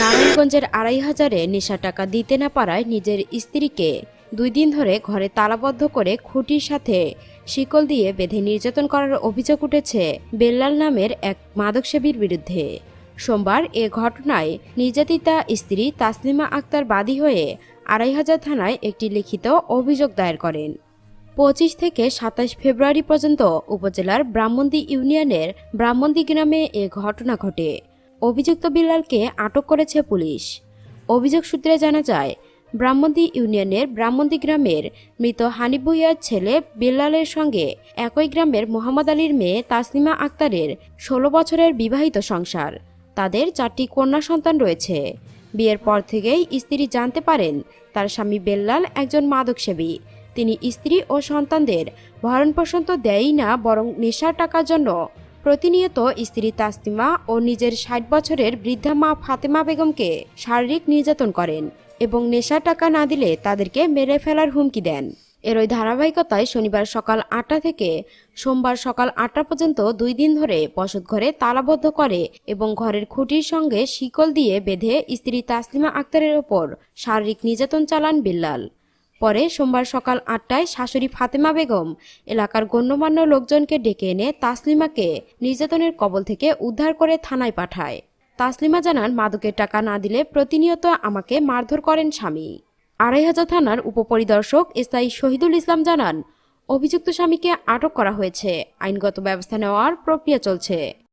নারায়ণগঞ্জের আড়াই হাজারে নেশা টাকা দিতে না পারায় নিজের স্ত্রীকে দুই দিন ধরে ঘরে তালাবদ্ধ করে খুঁটির সাথে শিকল দিয়ে বেঁধে নির্যাতন করার অভিযোগ উঠেছে বেল্লাল নামের এক মাদকসেবীর বিরুদ্ধে। সোমবার এ ঘটনায় নির্যাতিতা স্ত্রী তাসলিমা আক্তার বাদী হয়ে আড়াই হাজার থানায় একটি লিখিত অভিযোগ দায়ের করেন। পঁচিশ থেকে সাতাশ ফেব্রুয়ারি পর্যন্ত উপজেলার ব্রাহ্মণদী ইউনিয়নের ব্রাহ্মণদী গ্রামে এ ঘটনা ঘটে। অভিযুক্ত বিল্লালকে আটক করেছে পুলিশ। অভিযোগ সূত্রে জানা যায় ব্রাহ্মণদী ইউনিয়নের ব্রাহ্মণদী গ্রামের মৃত হানিফ ভুইয়ার ছেলে বিল্লালের সঙ্গে একই গ্রামের মোহাম্মদ আলীর মেয়ে তাসলিমা আক্তারের ষোলো বছরের বিবাহিত সংসার। তাদের চারটি কন্যা সন্তান রয়েছে। বিয়ের পর থেকেই স্ত্রী জানতে পারেন, তার স্বামী বেল্লাল একজন মাদকসেবী। তিনি স্ত্রী ও সন্তানদের ভরণ পোষণ তো দেয়ই না, বরং নেশার টাকার জন্য প্রতিনিয়ত স্ত্রী তাসলিমা ও নিজের ষাট বছরের বৃদ্ধা মা ফাতেমা বেগমকে শারীরিক নির্যাতন করেন এবং নেশার টাকা না দিলে তাদেরকে মেরে ফেলার হুমকি দেন। এর ওই ধারাবাহিকতায় শনিবার সকাল আটটা থেকে সোমবার সকাল আটটা পর্যন্ত দুই দিন ধরে বসত ঘরে তালাবদ্ধ করে এবং ঘরের খুঁটির সঙ্গে শিকল দিয়ে বেঁধে স্ত্রী তাসলিমা আক্তারের ওপর শারীরিক নির্যাতন চালান বিল্লাল। পরে সোমবার সকাল আটটায় শাশুড়ি ফাতেমা বেগম এলাকার গণ্যমান্য লোকজনকে ডেকে এনে তাসলিমাকে নির্যাতনের কবল থেকে উদ্ধার করে থানায় পাঠায়। তাসলিমা জানান, মাদকের টাকা না দিলে প্রতিনিয়ত আমাকে মারধর করেন স্বামী। আড়াই হাজার থানার উপপরিদর্শক এসআই শহীদুল ইসলাম জানান, অভিযুক্ত স্বামীকে আটক করা হয়েছে। আইনগত ব্যবস্থা নেওয়ার প্রক্রিয়া চলছে।